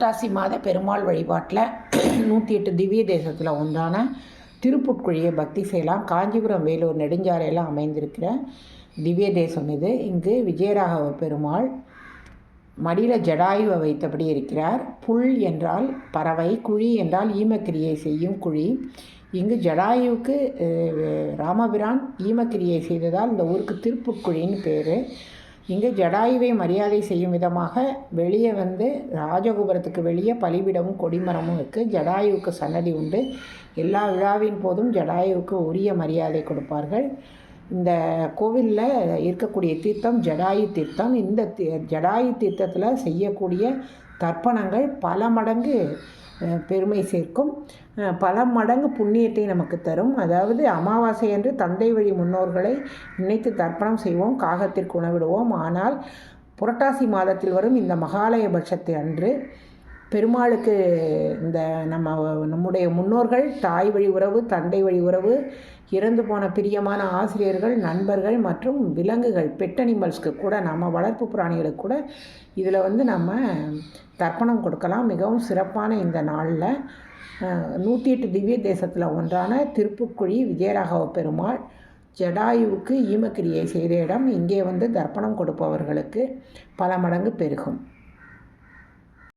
புரட்டாசி மாத பெருமாள் வழிபாட்டில் நூற்றி எட்டு திவ்ய தேசத்தில் ஒன்றான திருப்புட்குழியை பக்தி செய்யலாம். காஞ்சிபுரம் வேலூர் நெடுஞ்சாலையில் அமைந்திருக்கிற திவ்ய தேசம் இது. இங்கு விஜயராகவ பெருமாள் மடியில் ஜடாயுவை வைத்தபடி இருக்கிறார். புல் என்றால் பறவை குழி என்றால் ஈமக்கிரியை செய்யும் குழி. இங்கு ஜடாயுவுக்கு ராமபிரான் ஈமக்கிரியை செய்ததால் இந்த ஊருக்கு திருப்புட்குழின்னு பேர். இங்கு ஜடாயுவை மரியாதை செய்யும் விதமாக வெளியே வந்து ராஜகோபுரத்துக்கு வெளியே பலிபிடமும் கொடிமரமும் இருக்குது ஜடாயுவுக்கு சன்னதி உண்டு. எல்லா விழாவின் போதும் ஜடாயுவுக்கு உரிய மரியாதை கொடுப்பார்கள். இந்த கோவிலில் இருக்கக்கூடிய தீர்த்தம் ஜடாயு தீர்த்தம் இந்த ஜடாயு தீர்த்தத்தில் செய்யக்கூடிய தர்ப்பணங்கள் பல மடங்கு பெருமை சேர்க்கும். பல மடங்கு புண்ணியத்தை நமக்கு தரும். அதாவது அமாவாசை அன்று தந்தை வழி முன்னோர்களை நினைத்து தர்ப்பணம் செய்வோம் காகத்திற்கு உணவிடுவோம். ஆனால் புரட்டாசி மாதத்தில் வரும் இந்த மகாலயபட்சத்தை அன்று பெருமாளுக்கு இந்த நம்ம நம்முடைய முன்னோர்கள் தாய் வழி உறவு தந்தை வழி உறவு இறந்து போன பிரியமான ஆசிரியர்கள் நண்பர்கள் மற்றும் விலங்குகள் பெட் அனிமல்ஸ்க்கு கூட நம்ம வளர்ப்பு பிராணிகளுக்கு கூட இதில் வந்து நம்ம தர்ப்பணம் கொடுக்கலாம். மிகவும் சிறப்பான இந்த நாளில் நூற்றி எட்டு திவ்ய தேசத்தில் ஒன்றான திருப்புக்குழி விஜயராகவ பெருமாள் ஜடாயுவுக்கு ஈமக்கிரியை செய்த இடம். இங்கே வந்து தர்ப்பணம் கொடுப்பவர்களுக்கு பல மடங்கு பெருகும்.